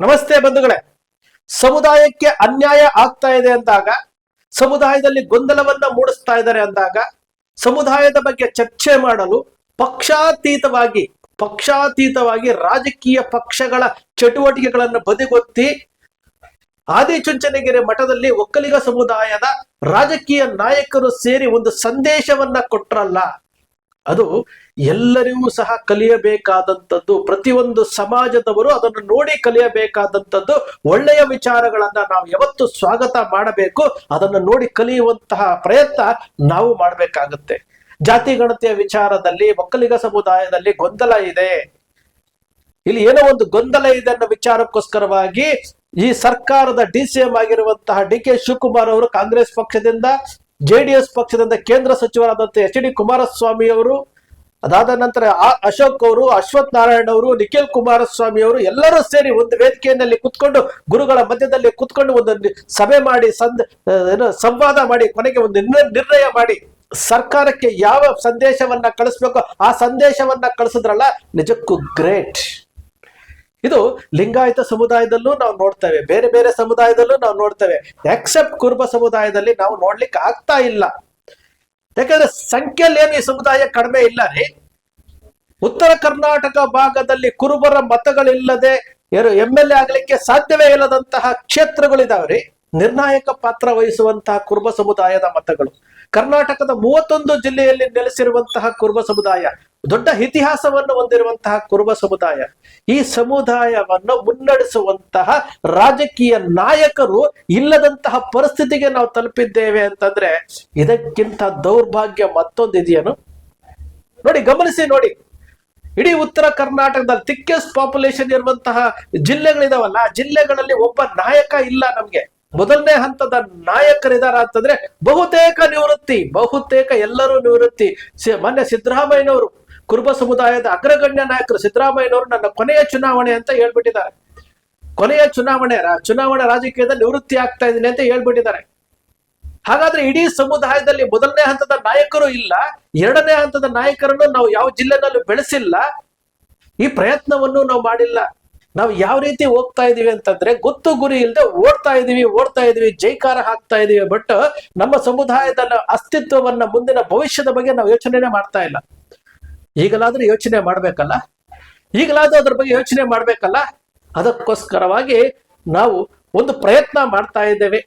ನಮಸ್ತೆ ಬಂಧುಗಳೇ. ಸಮುದಾಯಕ್ಕೆ ಅನ್ಯಾಯ ಆಗ್ತಾ ಇದೆ ಅಂದಾಗ, ಸಮುದಾಯದಲ್ಲಿ ಗೊಂದಲವನ್ನ ಮೂಡಿಸ್ತಾ ಇದ್ದಾರೆ ಅಂದಾಗ, ಸಮುದಾಯದ ಬಗ್ಗೆ ಚರ್ಚೆ ಮಾಡಲು ಪಕ್ಷಾತೀತವಾಗಿ ಪಕ್ಷಾತೀತವಾಗಿ ರಾಜಕೀಯ ಪಕ್ಷಗಳ ಚಟುವಟಿಕೆಗಳನ್ನು ಬದಿಗೊತ್ತಿ, ಆದಿಚುಂಚನಗಿರಿ ಮಠದಲ್ಲಿ ಒಕ್ಕಲಿಗ ಸಮುದಾಯದ ರಾಜಕೀಯ ನಾಯಕರು ಸೇರಿ ಒಂದು ಸಂದೇಶವನ್ನ ಕೊಟ್ರಲ್ಲ. ಅದು ಎಲ್ಲರಿಗೂ ಸಹ ಕಲಿಯಬೇಕಾದಂಥದ್ದು. ಪ್ರತಿಯೊಂದು ಸಮಾಜದವರು ಅದನ್ನು ನೋಡಿ ಕಲಿಯಬೇಕಾದಂಥದ್ದು. ಒಳ್ಳೆಯ ವಿಚಾರಗಳನ್ನ ನಾವು ಯಾವತ್ತು ಸ್ವಾಗತ ಮಾಡಬೇಕು. ಅದನ್ನು ನೋಡಿ ಕಲಿಯುವಂತಹ ಪ್ರಯತ್ನ ನಾವು ಮಾಡಬೇಕಾಗುತ್ತೆ. ಜಾತಿ ಗಣತಿಯ ವಿಚಾರದಲ್ಲಿ, ಒಕ್ಕಲಿಗ ಸಮುದಾಯದಲ್ಲಿ ಗೊಂದಲ ಇದೆ. ಇಲ್ಲಿ ಏನೋ ಒಂದು ಗೊಂದಲ ಇದೆ ಅನ್ನೋ ವಿಚಾರಕ್ಕೋಸ್ಕರವಾಗಿ ಈ ಸರ್ಕಾರದ ಡಿ ಸಿ ಎಂ ಆಗಿರುವಂತಹ ಡಿ ಕೆ ಶಿವಕುಮಾರ್ ಅವರು ಕಾಂಗ್ರೆಸ್ ಪಕ್ಷದಿಂದ ಜೆಡಿಎಸ್ ಪಕ್ಷದಿಂದ ಕೇಂದ್ರ ಸಚಿವರಾದಂತಹ ಎಚ್ ಡಿ ಕುಮಾರಸ್ವಾಮಿ ಅವರು, ಅದಾದ ನಂತರ ಅಶೋಕ್ ಅವರು, ಅಶ್ವಥ್ ನಾರಾಯಣ ಅವರು, ನಿಖಿಲ್ ಕುಮಾರಸ್ವಾಮಿ ಅವರು ಎಲ್ಲರೂ ಸೇರಿ ಒಂದು ವೇದಿಕೆಯಲ್ಲಿ ಕುತ್ಕೊಂಡು, ಗುರುಗಳ ಮಧ್ಯದಲ್ಲಿ ಕುತ್ಕೊಂಡು ಒಂದು ಸಭೆ ಮಾಡಿ, ಸಂದ್ ಏನು, ಸಂವಾದ ಮಾಡಿ, ಕೊನೆಗೆ ಒಂದು ನಿರ್ಣ- ನಿರ್ಣಯ ಮಾಡಿ ಸರ್ಕಾರಕ್ಕೆ ಯಾವ ಸಂದೇಶವನ್ನ ಕಳಿಸ್ಬೇಕು ಆ ಸಂದೇಶವನ್ನ ಕಳಿಸಿದ್ರಲ್ಲ, ನಿಜಕ್ಕೂ ಗ್ರೇಟ್. ಇದು ಲಿಂಗಾಯತ ಸಮುದಾಯದಲ್ಲೂ ನಾವು ನೋಡ್ತೇವೆ. ಬೇರೆ ಬೇರೆ ಸಮುದಾಯದಲ್ಲೂ ನಾವು ನೋಡ್ತೇವೆ. ಎಕ್ಸೆಪ್ಟ್ ಕುರುಬ ಸಮುದಾಯದಲ್ಲಿ ನಾವು ನೋಡ್ಲಿಕ್ಕೆ ಆಗ್ತಾ ಇಲ್ಲ. ಯಾಕಂದ್ರೆ ಸಂಖ್ಯೆಯಲ್ಲಿ ಏನು ಈ ಸಮುದಾಯ ಕಡಿಮೆ ಇಲ್ಲ ರೀ. ಉತ್ತರ ಕರ್ನಾಟಕ ಭಾಗದಲ್ಲಿ ಕುರುಬರ ಮತಗಳಿಲ್ಲದೆ ಎಂ ಎಲ್ ಎ ಆಗ್ಲಿಕ್ಕೆ ಸಾಧ್ಯವೇ ಇಲ್ಲದಂತಹ ಕ್ಷೇತ್ರಗಳಿದಾವ್ರಿ. ನಿರ್ಣಾಯಕ ಪಾತ್ರ ವಹಿಸುವಂತಹ ಕುರುಬ ಸಮುದಾಯದ ಮತಗಳು. ಕರ್ನಾಟಕದ ಮೂವತ್ತೊಂದು ಜಿಲ್ಲೆಯಲ್ಲಿ ನೆಲೆಸಿರುವಂತಹ ಕುರುಬ ಸಮುದಾಯ, ದೊಡ್ಡ ಇತಿಹಾಸವನ್ನು ಹೊಂದಿರುವಂತಹ ಕುರುಬ ಸಮುದಾಯ, ಈ ಸಮುದಾಯವನ್ನು ಮುನ್ನಡೆಸುವಂತಹ ರಾಜಕೀಯ ನಾಯಕರು ಇಲ್ಲದಂತಹ ಪರಿಸ್ಥಿತಿಗೆ ನಾವು ತಲುಪಿದ್ದೇವೆ ಅಂತಂದ್ರೆ ಇದಕ್ಕಿಂತ ದೌರ್ಭಾಗ್ಯ ಮತ್ತೊಂದು ಇದೆಯೇನು ನೋಡಿ, ಗಮನಿಸಿ ನೋಡಿ. ಇಡೀ ಉತ್ತರ ಕರ್ನಾಟಕದಲ್ಲಿ ಥಿಕ್ಕೆಸ್ಟ್ ಪಾಪ್ಯುಲೇಷನ್ ಇರುವಂತಹ ಜಿಲ್ಲೆಗಳಿದಾವಲ್ಲ ಜಿಲ್ಲೆಗಳಲ್ಲಿ ಒಬ್ಬ ನಾಯಕ ಇಲ್ಲ ನಮ್ಗೆ. ಮೊದಲನೇ ಹಂತದ ನಾಯಕರಿದಾರ ಅಂತಂದ್ರೆ ಬಹುತೇಕ ನಿವೃತ್ತಿ, ಬಹುತೇಕ ಎಲ್ಲರೂ ನಿವೃತ್ತಿ. ಮೊನ್ನೆ ಸಿದ್ದರಾಮಯ್ಯನವರು, ಕುರುಬ ಸಮುದಾಯದ ಅಗ್ರಗಣ್ಯ ನಾಯಕರು ಸಿದ್ದರಾಮಯ್ಯನವರು ನನ್ನ ಕೊನೆಯ ಚುನಾವಣೆ ಅಂತ ಹೇಳ್ಬಿಟ್ಟಿದ್ದಾರೆ. ಕೊನೆಯ ಚುನಾವಣೆ ಚುನಾವಣಾ ರಾಜಕೀಯದಲ್ಲಿ ನಿವೃತ್ತಿ ಆಗ್ತಾ ಇದ್ದೀನಿ ಅಂತ ಹೇಳ್ಬಿಟ್ಟಿದ್ದಾರೆ. ಹಾಗಾದ್ರೆ ಇಡೀ ಸಮುದಾಯದಲ್ಲಿ ಮೊದಲನೇ ಹಂತದ ನಾಯಕರು ಇಲ್ಲ, ಎರಡನೇ ಹಂತದ ನಾಯಕರನ್ನು ನಾವು ಯಾವ ಜಿಲ್ಲೆನಲ್ಲೂ ಬೆಳೆಸಿಲ್ಲ, ಈ ಪ್ರಯತ್ನವನ್ನು ನಾವು ಮಾಡಿಲ್ಲ. ನಾವು ಯಾವ ರೀತಿ ಹೋಗ್ತಾ ಇದೀವಿ ಅಂತಂದ್ರೆ ಗೊತ್ತು ಗುರಿ ಇಲ್ಲದೆ ಓಡ್ತಾ ಇದೀವಿ ಓಡ್ತಾ ಇದೀವಿ, ಜೈಕಾರ ಹಾಕ್ತಾ ಇದೀವಿ. ಬಟ್ ನಮ್ಮ ಸಮುದಾಯದ ಅಸ್ತಿತ್ವವನ್ನ ಮುಂದಿನ ಭವಿಷ್ಯದ ಬಗ್ಗೆ ನಾವು ಯೋಚನೆನೇ ಮಾಡ್ತಾ ಇಲ್ಲ. ಈಗಲಾದ್ರೂ ಯೋಚನೆ ಮಾಡ್ಬೇಕಲ್ಲ? ಈಗಲಾದ್ರೂ ಅದ್ರ ಬಗ್ಗೆ ಯೋಚನೆ ಮಾಡ್ಬೇಕಲ್ಲ? ಅದಕ್ಕೋಸ್ಕರವಾಗಿ ನಾವು ಒಂದು ಪ್ರಯತ್ನ ಮಾಡ್ತಾ ಇದ್ದೇವೆ.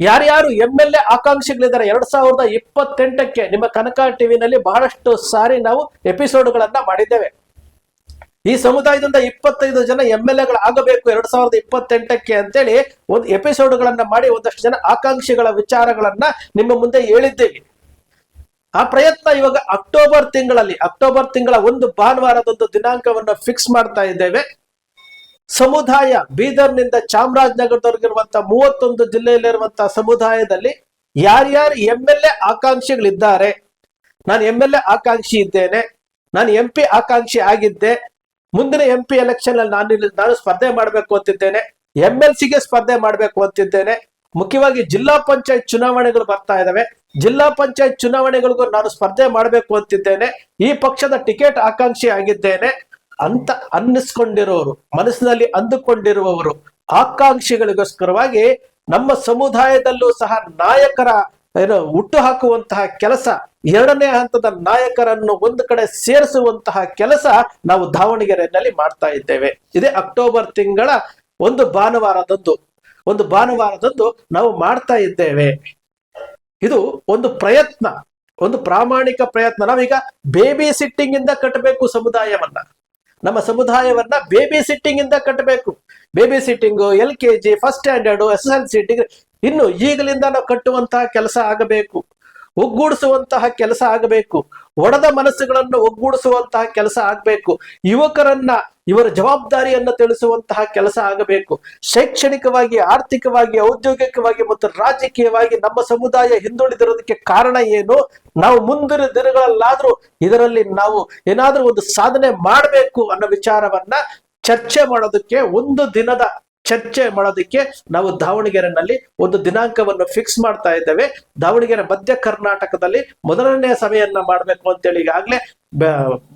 ಯಾರ್ಯಾರು ಎಂ ಎಲ್ ಎ ಆಕಾಂಕ್ಷಿಗಳಿದ್ದಾರೆ, ಎರಡ್ ಸಾವಿರದ ಇಪ್ಪತ್ತೆಂಟಕ್ಕೆ ನಿಮ್ಮ ಕನಕ ಟಿವಿನಲ್ಲಿ ಬಹಳಷ್ಟು ಸಾರಿ ನಾವು ಎಪಿಸೋಡ್ಗಳನ್ನ ಮಾಡಿದ್ದೇವೆ. ಈ ಸಮುದಾಯದಿಂದ ಇಪ್ಪತ್ತೈದು ಜನ ಎಂ ಎಲ್ ಎಗಳು ಆಗಬೇಕು ಎರಡ್ ಸಾವಿರದ ಇಪ್ಪತ್ತೆಂಟಕ್ಕೆ ಅಂತೇಳಿ ಒಂದು ಎಪಿಸೋಡ್ಗಳನ್ನ ಮಾಡಿ ಒಂದಷ್ಟು ಜನ ಆಕಾಂಕ್ಷಿಗಳ ವಿಚಾರಗಳನ್ನ ನಿಮ್ಮ ಮುಂದೆ ಹೇಳಿದ್ದೇವೆ. ಆ ಪ್ರಯತ್ನ ಇವಾಗ ಅಕ್ಟೋಬರ್ ತಿಂಗಳಲ್ಲಿ, ಅಕ್ಟೋಬರ್ ತಿಂಗಳ ಒಂದು ಭಾನುವಾರದೊಂದು ದಿನಾಂಕವನ್ನು ಫಿಕ್ಸ್ ಮಾಡ್ತಾ ಇದ್ದೇವೆ. ಸಮುದಾಯ ಬೀದರ್ನಿಂದ ಚಾಮರಾಜನಗರದವರೆಗಿರುವಂತಹ ಮೂವತ್ತೊಂದು ಜಿಲ್ಲೆಯಲ್ಲಿರುವಂತಹ ಸಮುದಾಯದಲ್ಲಿ ಯಾರ್ಯಾರು ಎಂ ಎಲ್ ಎ ಆಕಾಂಕ್ಷಿಗಳಿದ್ದಾರೆ, ನಾನು ಎಂ ಎಲ್ ಎ ಆಕಾಂಕ್ಷಿ ಇದ್ದೇನೆ, ನಾನು ಎಂ ಪಿ ಆಕಾಂಕ್ಷಿ ಆಗಿದ್ದೆ ಮುಂದಿನ ಎಂ ಪಿ ಎಲೆಕ್ಷನ್ ಅಲ್ಲಿ ನಾನು ನಾನು ಸ್ಪರ್ಧೆ ಮಾಡಬೇಕು ಅಂತಿದ್ದೇನೆ. ಎಂ ಎಲ್ ಸಿಗೆ ಸ್ಪರ್ಧೆ ಮಾಡಬೇಕು ಅಂತಿದ್ದೇನೆ. ಮುಖ್ಯವಾಗಿ ಜಿಲ್ಲಾ ಪಂಚಾಯತ್ ಚುನಾವಣೆಗಳು ಬರ್ತಾ ಇದಾವೆ. ಜಿಲ್ಲಾ ಪಂಚಾಯತ್ ಚುನಾವಣೆಗಳಿಗೂ ನಾನು ಸ್ಪರ್ಧೆ ಮಾಡಬೇಕು ಅಂತಿದ್ದೇನೆ. ಈ ಪಕ್ಷದ ಟಿಕೆಟ್ ಆಕಾಂಕ್ಷಿ ಆಗಿದ್ದೇನೆ. ಅಂತ ಅನ್ನಿಸ್ಕೊಂಡಿರೋರು, ಮನಸ್ಸಿನಲ್ಲಿ ಅಂದುಕೊಂಡಿರುವವರು, ಆಕಾಂಕ್ಷಿಗಳಿಗೋಸ್ಕರವಾಗಿ ನಮ್ಮ ಸಮುದಾಯದಲ್ಲೂ ಸಹ ನಾಯಕರ ಏನು ಹುಟ್ಟು ಹಾಕುವಂತಹ ಕೆಲಸ ಎರಡನೇ ಹಂತದ ನಾಯಕರನ್ನು ಒಂದು ಕಡೆ ಸೇರಿಸುವಂತಹ ಕೆಲಸ ನಾವು ದಾವಣಗೆರೆಯಲ್ಲಿ ಮಾಡ್ತಾ ಇದ್ದೇವೆ. ಇದೇ ಅಕ್ಟೋಬರ್ ತಿಂಗಳ ಒಂದು ಭಾನುವಾರದಂದು ಒಂದು ಭಾನುವಾರದಂದು ನಾವು ಮಾಡ್ತಾ ಇದ್ದೇವೆ. ಇದು ಒಂದು ಪ್ರಯತ್ನ, ಒಂದು ಪ್ರಾಮಾಣಿಕ ಪ್ರಯತ್ನ. ನಾವೀಗ ಬೇಬಿ ಸಿಟ್ಟಿಂಗ್ ಇಂದ ಕಟ್ಟಬೇಕು ಸಮುದಾಯವನ್ನ. ನಮ್ಮ ಸಮುದಾಯವನ್ನ ಬೇಬಿ ಸಿಟ್ಟಿಂಗ್ ಇಂದ ಕಟ್ಟಬೇಕು. Babysitting L K G first standard S S L C degree ಇನ್ನು ಈಗಲಿಂದ ನಾವು ಕಟ್ಟುವಂತಹ ಕೆಲಸ ಆಗಬೇಕು, ಒಗ್ಗೂಡಿಸುವಂತಹ ಕೆಲಸ ಆಗಬೇಕು, ಒಡೆದ ಮನಸ್ಸುಗಳನ್ನು ಒಗ್ಗೂಡಿಸುವಂತಹ ಕೆಲಸ ಆಗಬೇಕು, ಯುವಕರನ್ನ, ಇವರ ಜವಾಬ್ದಾರಿಯನ್ನು ತಿಳಿಸುವಂತಹ ಕೆಲಸ ಆಗಬೇಕು. ಶೈಕ್ಷಣಿಕವಾಗಿ, ಆರ್ಥಿಕವಾಗಿ, ಔದ್ಯೋಗಿಕವಾಗಿ ಮತ್ತು ರಾಜಕೀಯವಾಗಿ ನಮ್ಮ ಸಮುದಾಯ ಹಿಂದುಳಿದಿರೋದಕ್ಕೆ ಕಾರಣ ಏನು? ನಾವು ಮುಂದಿನ ದಿನಗಳಲ್ಲಾದ್ರೂ ಇದರಲ್ಲಿ ನಾವು ಏನಾದ್ರೂ ಒಂದು ಸಾಧನೆ ಮಾಡಬೇಕು ಅನ್ನೋ ವಿಚಾರವನ್ನ ಚರ್ಚೆ ಮಾಡೋದಕ್ಕೆ ಒಂದು ದಿನದ ಚರ್ಚೆ ಮಾಡೋದಕ್ಕೆ ನಾವು ದಾವಣಗೆರೆನಲ್ಲಿ ಒಂದು ದಿನಾಂಕವನ್ನು ಫಿಕ್ಸ್ ಮಾಡ್ತಾ ಇದ್ದೇವೆ. ದಾವಣಗೆರೆ ಮಧ್ಯ ಕರ್ನಾಟಕದಲ್ಲಿ ಮೊದಲನೇ ಸಭೆಯನ್ನ ಮಾಡಬೇಕು ಅಂತೇಳಿ ಈಗಾಗಲೇ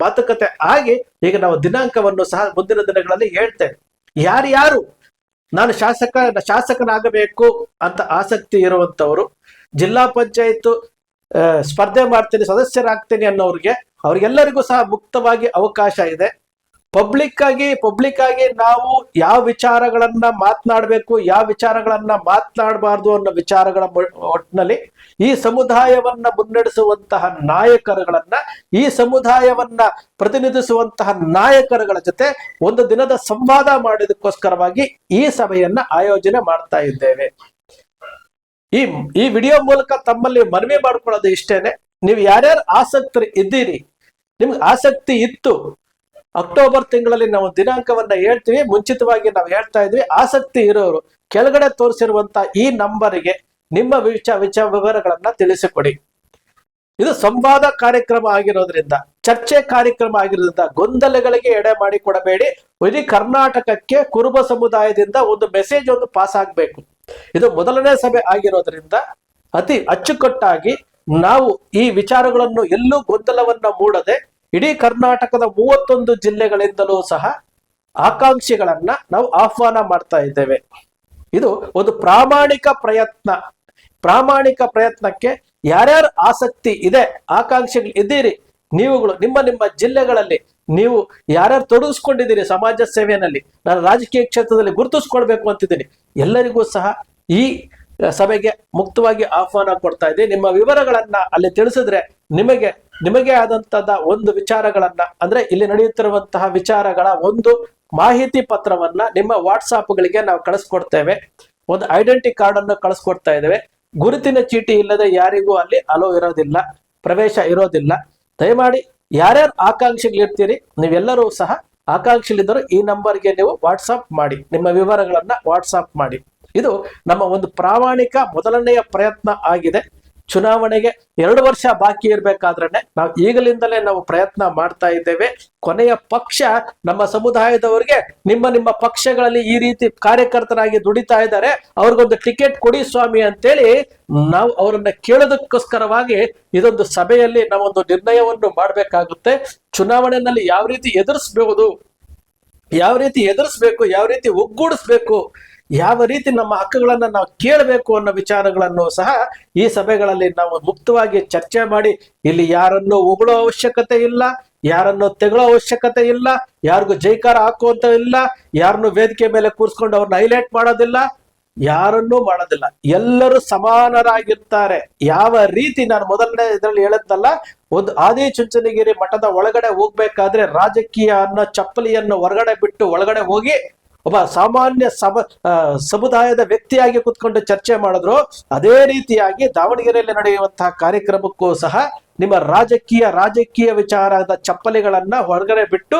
ಮಾತುಕತೆ ಆಗಿ ಈಗ ನಾವು ದಿನಾಂಕವನ್ನು ಸಹ ಮುಂದಿನ ದಿನಗಳಲ್ಲಿ ಹೇಳ್ತೇವೆ. ಯಾರ್ಯಾರು ನಾನು ಶಾಸಕ, ಶಾಸಕನಾಗಬೇಕು ಅಂತ ಆಸಕ್ತಿ ಇರುವಂತವರು, ಜಿಲ್ಲಾ ಪಂಚಾಯತ್ ಸ್ಪರ್ಧೆ ಮಾಡ್ತೀನಿ, ಸದಸ್ಯರಾಗ್ತೀನಿ ಅನ್ನೋರಿಗೆ, ಅವ್ರಿಗೆಲ್ಲರಿಗೂ ಸಹ ಮುಕ್ತವಾಗಿ ಅವಕಾಶ ಇದೆ. ಪಬ್ಲಿಕ್ ಆಗಿ ಪಬ್ಲಿಕ್ ಆಗಿ ನಾವು ಯಾವ ವಿಚಾರಗಳನ್ನ ಮಾತನಾಡಬೇಕು, ಯಾವ ವಿಚಾರಗಳನ್ನ ಮಾತನಾಡಬಾರ್ದು ಅನ್ನೋ ವಿಚಾರಗಳ ಒಟ್ಟಿನಲ್ಲಿ ಈ ಸಮುದಾಯವನ್ನ ಮುನ್ನಡೆಸುವಂತಹ ನಾಯಕರುಗಳನ್ನ, ಈ ಸಮುದಾಯವನ್ನ ಪ್ರತಿನಿಧಿಸುವಂತಹ ನಾಯಕರುಗಳ ಜೊತೆ ಒಂದು ದಿನದ ಸಂವಾದ ಮಾಡೋದಕ್ಕೋಸ್ಕರವಾಗಿ ಈ ಸಭೆಯನ್ನ ಆಯೋಜನೆ ಮಾಡ್ತಾ ಇದ್ದೇವೆ. ಈ ಈ ವಿಡಿಯೋ ಮೂಲಕ ತಮ್ಮಲ್ಲಿ ಮನವಿ ಮಾಡ್ಕೊಳ್ಳೋದು ಇಷ್ಟೇನೆ. ನೀವು ಯಾರ್ಯಾರು ಆಸಕ್ತರು ಇದ್ದೀರಿ, ನಿಮ್ಗೆ ಆಸಕ್ತಿ ಇತ್ತು ಅಕ್ಟೋಬರ್ ತಿಂಗಳಲ್ಲಿ ನಾವು ದಿನಾಂಕವನ್ನ ಹೇಳ್ತೀವಿ, ಮುಂಚಿತವಾಗಿ ನಾವು ಹೇಳ್ತಾ ಇದ್ವಿ. ಆಸಕ್ತಿ ಇರೋರು, ಕೆಳಗಡೆ ತೋರಿಸಿರುವಂತ ಈ ನಂಬರಿಗೆ ನಿಮ್ಮ ವಿಚ ವಿಚ ವಿವರಗಳನ್ನ ತಿಳಿಸಿಕೊಡಿ. ಇದು ಸಂವಾದ ಕಾರ್ಯಕ್ರಮ ಆಗಿರೋದ್ರಿಂದ, ಚರ್ಚೆ ಕಾರ್ಯಕ್ರಮ ಆಗಿರೋದ್ರಿಂದ ಗೊಂದಲಗಳಿಗೆ ಎಡೆ ಮಾಡಿ ಕೊಡಬೇಡಿ. ಇಡೀ ಕರ್ನಾಟಕಕ್ಕೆ ಕುರುಬ ಸಮುದಾಯದಿಂದ ಒಂದು ಮೆಸೇಜ್ ಒಂದು ಪಾಸ್ ಆಗ್ಬೇಕು. ಇದು ಮೊದಲನೇ ಸಭೆ ಆಗಿರೋದ್ರಿಂದ ಅತಿ ಅಚ್ಚುಕಟ್ಟಾಗಿ ನಾವು ಈ ವಿಚಾರಗಳನ್ನು ಎಲ್ಲೂ ಗೊಂದಲವನ್ನ ಮೂಡದೆ ಇಡೀ ಕರ್ನಾಟಕದ ಮೂವತ್ತೊಂದು ಜಿಲ್ಲೆಗಳಿಂದಲೂ ಸಹ ಆಕಾಂಕ್ಷಿಗಳನ್ನ ನಾವು ಆಹ್ವಾನ ಮಾಡ್ತಾ ಇದ್ದೇವೆ. ಇದು ಒಂದು ಪ್ರಾಮಾಣಿಕ ಪ್ರಯತ್ನ. ಪ್ರಾಮಾಣಿಕ ಪ್ರಯತ್ನಕ್ಕೆ ಯಾರ್ಯಾರು ಆಸಕ್ತಿ ಇದೆ, ಆಕಾಂಕ್ಷೆಗಳು ಇದ್ದೀರಿ, ನೀವುಗಳು ನಿಮ್ಮ ನಿಮ್ಮ ಜಿಲ್ಲೆಗಳಲ್ಲಿ ನೀವು ಯಾರ್ಯಾರು ತೊಡಗಿಸ್ಕೊಂಡಿದ್ದೀರಿ ಸಮಾಜ ಸೇವೆಯಲ್ಲಿ, ನಾನು ರಾಜಕೀಯ ಕ್ಷೇತ್ರದಲ್ಲಿ ಗುರುತಿಸ್ಕೊಳ್ಬೇಕು ಅಂತಿದ್ದೀನಿ. ಎಲ್ಲರಿಗೂ ಸಹ ಈ, ಸಭೆಗೆ ಮುಕ್ತವಾಗಿ ಆಹ್ವಾನ ಕೊಡ್ತಾ ಇದೆ ನಿಮ್ಮ ವಿವರಗಳನ್ನ ಅಲ್ಲಿ ತಿಳಿಸಿದ್ರೆ ನಿಮಗೆ ನಿಮಗೆ ಆದಂತದ ಒಂದು ವಿಚಾರಗಳನ್ನ, ಅಂದ್ರೆ ಇಲ್ಲಿ ನಡೆಯುತ್ತಿರುವಂತಹ ವಿಚಾರಗಳ ಒಂದು ಮಾಹಿತಿ ಪತ್ರವನ್ನ ನಿಮ್ಮ ವಾಟ್ಸಾಪ್ಗಳಿಗೆ ನಾವು ಕಳಿಸ್ಕೊಡ್ತೇವೆ. ಒಂದು ಐಡೆಂಟಿ ಕಾರ್ಡ್ ಅನ್ನು ಕಳಿಸ್ಕೊಡ್ತಾ ಇದ್ದೇವೆ. ಗುರುತಿನ ಚೀಟಿ ಇಲ್ಲದೆ ಯಾರಿಗೂ ಅಲ್ಲಿ ಅಲೋ ಇರೋದಿಲ್ಲ, ಪ್ರವೇಶ ಇರೋದಿಲ್ಲ. ದಯಮಾಡಿ ಯಾರ್ಯಾರು ಆಕಾಂಕ್ಷಿಗಳಿರ್ತೀರಿ ನೀವೆಲ್ಲರೂ ಸಹ ಆಕಾಂಕ್ಷಿಗಳಿದ್ದರು ಈ ನಂಬರ್ಗೆ ನೀವು ವಾಟ್ಸಾಪ್ ಮಾಡಿ, ನಿಮ್ಮ ವಿವರಗಳನ್ನ ವಾಟ್ಸಾಪ್ ಮಾಡಿ. ಇದು ನಮ್ಮ ಒಂದು ಪ್ರಾಮಾಣಿಕ ಮೊದಲನೆಯ ಪ್ರಯತ್ನ ಆಗಿದೆ. ಚುನಾವಣೆಗೆ ಎರಡು ವರ್ಷ ಬಾಕಿ ಇರಬೇಕಾದ್ರೆ ನಾವು ಈಗಲಿಂದಲೇ ನಾವು ಪ್ರಯತ್ನ ಮಾಡ್ತಾ ಇದ್ದೇವೆ. ಕೊನೆಯ ಪಕ್ಷ ನಮ್ಮ ಸಮುದಾಯದವರಿಗೆ ನಿಮ್ಮ ನಿಮ್ಮ ಪಕ್ಷಗಳಲ್ಲಿ ಈ ರೀತಿ ಕಾರ್ಯಕರ್ತರಾಗಿ ದುಡಿತಾ ಇದ್ದಾರೆ. ಅವ್ರಿಗೊಂದು ಟಿಕೆಟ್ ಕೊಡಿ ಸ್ವಾಮಿ ಅಂತೇಳಿ ನಾವು ಅವರನ್ನ ಕೇಳೋದಕ್ಕೋಸ್ಕರವಾಗಿ ಇದೊಂದು ಸಭೆಯಲ್ಲಿ ನಾವೊಂದು ನಿರ್ಣಯವನ್ನು ಮಾಡಬೇಕಾಗುತ್ತೆ. ಚುನಾವಣೆಯಲ್ಲಿ ಯಾವ ರೀತಿ ಎದುರಿಸಬಹುದು ಯಾವ ರೀತಿ ಎದುರಿಸ್ಬೇಕು, ಯಾವ ರೀತಿ ಒಗ್ಗೂಡಿಸ್ಬೇಕು ಯಾವ ರೀತಿ ನಮ್ಮ ಹಕ್ಕುಗಳನ್ನು ನಾವು ಕೇಳಬೇಕು ಅನ್ನೋ ವಿಚಾರಗಳನ್ನು ಸಹ ಈ ಸಭೆಗಳಲ್ಲಿ ನಾವು ಮುಕ್ತವಾಗಿ ಚರ್ಚೆ ಮಾಡಿ, ಇಲ್ಲಿ ಯಾರನ್ನು ಉಗುಳೋ ಅವಶ್ಯಕತೆ ಇಲ್ಲ, ಯಾರನ್ನು ತೆಗಳೋ ಅವಶ್ಯಕತೆ ಇಲ್ಲ, ಯಾರಿಗೂ ಜೈಕಾರ ಹಾಕುವಂತ ಇಲ್ಲ, ಯಾರನ್ನು ವೇದಿಕೆ ಮೇಲೆ ಕೂರಿಸ್ಕೊಂಡು ಅವ್ರನ್ನ ಹೈಲೈಟ್ ಮಾಡೋದಿಲ್ಲ, ಯಾರನ್ನೂ ಮಾಡೋದಿಲ್ಲ. ಎಲ್ಲರೂ ಸಮಾನರಾಗಿರ್ತಾರೆ. ಯಾವ ರೀತಿ ನಾನು ಮೊದಲನೇ ಇದರಲ್ಲಿ ಹೇಳದ್ನಲ್ಲ, ಒಂದು ಆದಿ ಚುಂಚನಗಿರಿ ಮಠದ ಒಳಗಡೆ ಹೋಗ್ಬೇಕಾದ್ರೆ ರಾಜಕೀಯ ಅನ್ನೋ ಚಪ್ಪಲಿಯನ್ನು ಹೊರಗಡೆ ಬಿಟ್ಟು ಒಳಗಡೆ ಹೋಗಿ ಒಬ್ಬ ಸಾಮಾನ್ಯ ಸಮ ಸಮುದಾಯದ ವ್ಯಕ್ತಿಯಾಗಿ ಕುತ್ಕೊಂಡು ಚರ್ಚೆ ಮಾಡಿದ್ರು. ಅದೇ ರೀತಿಯಾಗಿ ದಾವಣಗೆರೆಯಲ್ಲಿ ನಡೆಯುವಂತಹ ಕಾರ್ಯಕ್ರಮಕ್ಕೂ ಸಹ ನಿಮ್ಮ ರಾಜಕೀಯ ರಾಜಕೀಯ ವಿಚಾರದ ಚಪ್ಪಲಿಗಳನ್ನ ಹೊರಗಡೆ ಬಿಟ್ಟು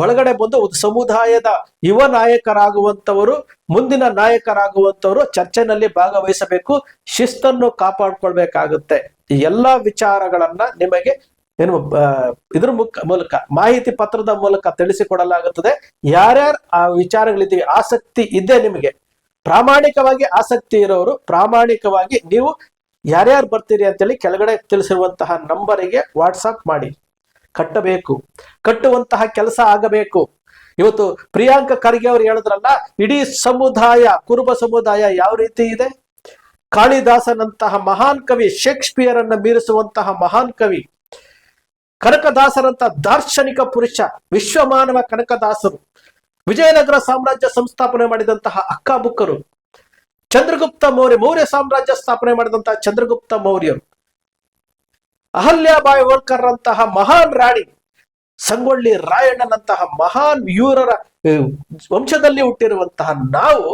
ಒಳಗಡೆ ಬಂದು ಸಮುದಾಯದ ಯುವ ನಾಯಕರಾಗುವಂತವರು ಮುಂದಿನ ನಾಯಕರಾಗುವಂತವರು ಚರ್ಚೆನಲ್ಲಿ ಭಾಗವಹಿಸಬೇಕು. ಶಿಸ್ತನ್ನು ಕಾಪಾಡ್ಕೊಳ್ಬೇಕಾಗುತ್ತೆ. ಈ ಎಲ್ಲಾ ವಿಚಾರಗಳನ್ನ ನಿಮಗೆ ಏನು ಇದ್ರ ಮುಖ, ಮೂಲಕ, ಮಾಹಿತಿ ಪತ್ರದ ಮೂಲಕ ತಿಳಿಸಿಕೊಡಲಾಗುತ್ತದೆ. ಯಾರ್ಯಾರು ಆ ವಿಚಾರಗಳಿದ್ದೀವಿ, ಆಸಕ್ತಿ ಇದೆ ನಿಮಗೆ. ಪ್ರಾಮಾಣಿಕವಾಗಿ ಆಸಕ್ತಿ ಇರೋರು, ಪ್ರಾಮಾಣಿಕವಾಗಿ ನೀವು ಯಾರ್ಯಾರು ಬರ್ತೀರಿ ಅಂತೇಳಿ ಕೆಳಗಡೆ ತಿಳಿಸಿರುವಂತಹ ನಂಬರಿಗೆ ವಾಟ್ಸಪ್ ಮಾಡಿ. ಕಟ್ಟಬೇಕು. ಕಟ್ಟುವಂತಹ ಕೆಲಸ ಆಗಬೇಕು. ಇವತ್ತು ಪ್ರಿಯಾಂಕ ಖರ್ಗೆ ಅವರು ಹೇಳಿದ್ರಲ್ಲ, ಇಡೀ ಸಮುದಾಯ, ಕುರುಬ ಸಮುದಾಯ ಯಾವ ರೀತಿ ಇದೆ? ಕಾಳಿದಾಸನಂತಹ ಮಹಾನ್ ಕವಿ ಶೇಕ್ಸ್ಪಿಯರ್ ಅನ್ನ ಮೀರಿಸುವಂತಹ ಮಹಾನ್ ಕವಿ ಕನಕದಾಸರಂತ ದಾರ್ಶನಿಕ ಪುರುಷ, ವಿಶ್ವಮಾನವ ಕನಕದಾಸರು, ವಿಜಯನಗರ ಸಾಮ್ರಾಜ್ಯ ಸಂಸ್ಥಾಪನೆ ಮಾಡಿದಂತಹ ಅಕ್ಕಬುಕ್ಕರು ಚಂದ್ರಗುಪ್ತ ಮೌರ್ಯ ಮೌರ್ಯ ಸಾಮ್ರಾಜ್ಯ ಸ್ಥಾಪನೆ ಮಾಡಿದಂತಹ ಚಂದ್ರಗುಪ್ತ ಮೌರ್ಯರು ಅಹಲ್ಯಾಬಾಯಿ ಹೋಳ್ಕರ್ ಅಂತಹ ಮಹಾನ್ ರಾಣಿ, ಸಂಗೊಳ್ಳಿ ರಾಯಣ್ಣನಂತಹ ಮಹಾನ್ ಯೂರರ ವಂಶದಲ್ಲಿ ಹುಟ್ಟಿರುವಂತಹ ನಾವು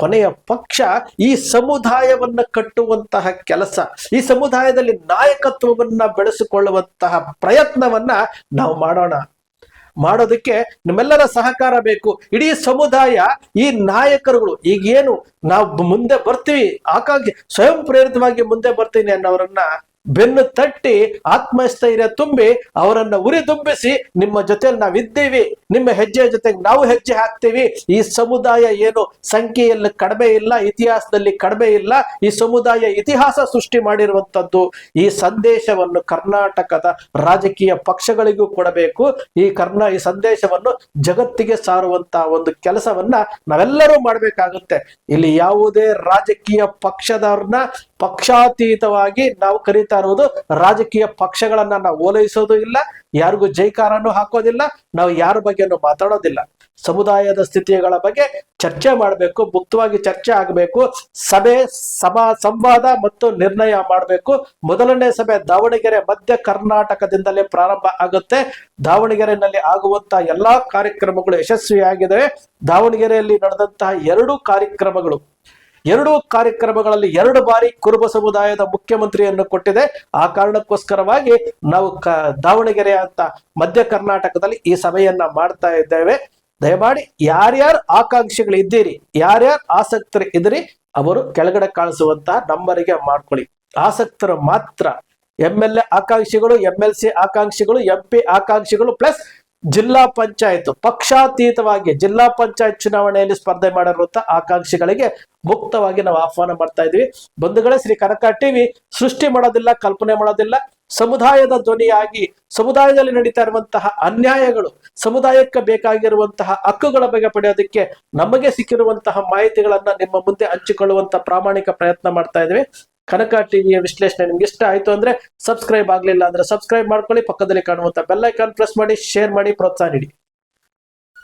ಕೊನೆಯ ಪಕ್ಷ ಈ ಸಮುದಾಯವನ್ನ ಕಟ್ಟುವಂತಹ ಕೆಲಸ, ಈ ಸಮುದಾಯದಲ್ಲಿ ನಾಯಕತ್ವವನ್ನ ಬೆಳೆಸಿಕೊಳ್ಳುವಂತಹ ಪ್ರಯತ್ನವನ್ನ ನಾವು ಮಾಡೋಣ. ಮಾಡೋದಕ್ಕೆ ನಿಮ್ಮೆಲ್ಲರ ಸಹಕಾರ ಬೇಕು. ಇಡೀ ಸಮುದಾಯ, ಈ ನಾಯಕರುಗಳು ಈಗೇನು ನಾವು ಮುಂದೆ ಬರ್ತೀವಿ ಹಾಗಾಗಿ ಸ್ವಯಂ ಪ್ರೇರಿತವಾಗಿ ಮುಂದೆ ಬರ್ತೀನಿ ಅನ್ನೋರನ್ನ ಬೆನ್ನು ತಟ್ಟಿ ಆತ್ಮಸ್ಥೈರ್ಯ ತುಂಬಿ ಅವರನ್ನ ಉರಿದುಂಬಿಸಿ ನಿಮ್ಮ ಜೊತೆಯಲ್ಲಿ ನಾವಿದ್ದೀವಿ. ನಿಮ್ಮ ಹೆಜ್ಜೆಯ ಜೊತೆಗೆ ನಾವು ಹೆಜ್ಜೆ ಹಾಕ್ತೀವಿ. ಈ ಸಮುದಾಯ ಏನು ಸಂಖ್ಯೆಯಲ್ಲಿ ಕಡಿಮೆ ಇಲ್ಲ, ಇತಿಹಾಸದಲ್ಲಿ ಕಡಿಮೆ ಇಲ್ಲ, ಈ ಸಮುದಾಯ ಇತಿಹಾಸ ಸೃಷ್ಟಿ ಮಾಡಿರುವಂತದ್ದು ಈ ಸಂದೇಶವನ್ನು ಕರ್ನಾಟಕದ ರಾಜಕೀಯ ಪಕ್ಷಗಳಿಗೂ ಕೊಡಬೇಕು. ಈ ಕರ್ನಾ, ಈ ಸಂದೇಶವನ್ನು ಜಗತ್ತಿಗೆ ಸಾರುವಂತ ಒಂದು ಕೆಲಸವನ್ನ ನಾವೆಲ್ಲರೂ ಮಾಡಬೇಕಾಗುತ್ತೆ. ಇಲ್ಲಿ ಯಾವುದೇ ರಾಜಕೀಯ ಪಕ್ಷದವ್ರನ್ನ ಪಕ್ಷಾತೀತವಾಗಿ ನಾವು ಕರೀತಾ ಇರುವುದು ರಾಜಕೀಯ ಪಕ್ಷಗಳನ್ನ ನಾವು ಓಲೈಸೋದು ಇಲ್ಲ, ಯಾರಿಗೂ ಜೈಕಾರನ್ನು ಹಾಕೋದಿಲ್ಲ, ನಾವು ಯಾರ ಬಗ್ಗೆನೂ ಮಾತಾಡೋದಿಲ್ಲ. ಸಮುದಾಯದ ಸ್ಥಿತಿಗಳ ಬಗ್ಗೆ ಚರ್ಚೆ ಮಾಡಬೇಕು, ಮುಕ್ತವಾಗಿ ಚರ್ಚೆ ಆಗಬೇಕು, ಸಭೆ, ಸಭಾ ಸಂವಾದ ಮತ್ತು ನಿರ್ಣಯ ಮಾಡಬೇಕು. ಮೊದಲನೇ ಸಭೆ ದಾವಣಗೆರೆ ಮಧ್ಯ ಕರ್ನಾಟಕದಿಂದಲೇ ಪ್ರಾರಂಭ ಆಗುತ್ತೆ. ದಾವಣಗೆರೆಯಲ್ಲಿ ಆಗುವಂತಹ ಎಲ್ಲಾ ಕಾರ್ಯಕ್ರಮಗಳು ಯಶಸ್ವಿಯಾಗಿದ್ದಾವೆ. ದಾವಣಗೆರೆಯಲ್ಲಿ ನಡೆದಂತಹ ಎರಡು ಕಾರ್ಯಕ್ರಮಗಳು ಎರಡು ಕಾರ್ಯಕ್ರಮಗಳಲ್ಲಿ ಎರಡು ಬಾರಿ ಕುರುಬ ಸಮುದಾಯದ ಮುಖ್ಯಮಂತ್ರಿಯನ್ನು ಕೊಟ್ಟಿದೆ. ಆ ಕಾರಣಕ್ಕೋಸ್ಕರವಾಗಿ ನಾವು ಕ ದಾವಣಗೆರೆ ಅಂತ ಮಧ್ಯ ಕರ್ನಾಟಕದಲ್ಲಿ ಈ ಸಭೆಯನ್ನ ಮಾಡ್ತಾ ಇದ್ದೇವೆ. ದಯಮಾಡಿ ಯಾರ್ಯಾರು ಆಕಾಂಕ್ಷೆಗಳು ಇದ್ದೀರಿ, ಯಾರ್ಯಾರು ಆಸಕ್ತರು ಇದ್ರಿ ಅವರು ಕೆಳಗಡೆ ಕಾಣಿಸುವಂತಹ ನಂಬರಿಗೆ ಮಾಡ್ಕೊಳ್ಳಿ. ಆಸಕ್ತರು ಮಾತ್ರ. ಎಂ ಎಲ್ ಎ ಆಕಾಂಕ್ಷಿಗಳು ಎಂ ಎಲ್ ಸಿ ಆಕಾಂಕ್ಷಿಗಳು ಎಂ ಪಿ ಆಕಾಂಕ್ಷಿಗಳು, ಪ್ಲಸ್ ಜಿಲ್ಲಾ ಪಂಚಾಯತ್ ಪಕ್ಷಾತೀತವಾಗಿ ಜಿಲ್ಲಾ ಪಂಚಾಯತ್ ಚುನಾವಣೆಯಲ್ಲಿ ಸ್ಪರ್ಧೆ ಮಾಡಿರುವಂತ ಆಕಾಂಕ್ಷಿಗಳಿಗೆ ಮುಕ್ತವಾಗಿ ನಾವು ಆಹ್ವಾನ ಮಾಡ್ತಾ ಇದೀವಿ. ಬಂಧುಗಳೇ, ಶ್ರೀ ಕನಕ ಟಿವಿ ಸೃಷ್ಟಿ ಮಾಡೋದಿಲ್ಲ, ಕಲ್ಪನೆ ಮಾಡೋದಿಲ್ಲ. ಸಮುದಾಯದ ಧ್ವನಿಯಾಗಿ, ಸಮುದಾಯದಲ್ಲಿ ನಡೀತಾ ಇರುವಂತಹ ಅನ್ಯಾಯಗಳು, ಸಮುದಾಯಕ್ಕೆ ಬೇಕಾಗಿರುವಂತಹ ಹಕ್ಕುಗಳ ಬಗ್ಗೆ ಪಡೆಯೋದಕ್ಕೆ ನಮಗೆ ಸಿಕ್ಕಿರುವಂತಹ ಮಾಹಿತಿಗಳನ್ನ ನಿಮ್ಮ ಮುಂದೆ ಹಂಚಿಕೊಳ್ಳುವಂತಹ ಪ್ರಾಮಾಣಿಕ ಪ್ರಯತ್ನ ಮಾಡ್ತಾ ಇದ್ದೀವಿ ಕನಕ ಟಿವಿಯ ವಿಶ್ಲೇಷಣೆ ನಿಮ್ಗೆ ಇಷ್ಟ ಆಯ್ತು ಅಂದ್ರೆ ಸಬ್ಸ್ಕ್ರೈಬ್ ಆಗ್ಲಿಲ್ಲ ಅಂದ್ರೆ ಸಬ್ಸ್ಕ್ರೈಬ್ ಮಾಡ್ಕೊಳ್ಳಿ, ಪಕ್ಕದಲ್ಲಿ ಕಾಣುವಂತ ಬೆಲ್ಲೈಕಾನ್ ಪ್ರೆಸ್ ಮಾಡಿ ಶೇರ್ ಮಾಡಿ, ಪ್ರೋತ್ಸಾಹ ನೀಡಿ.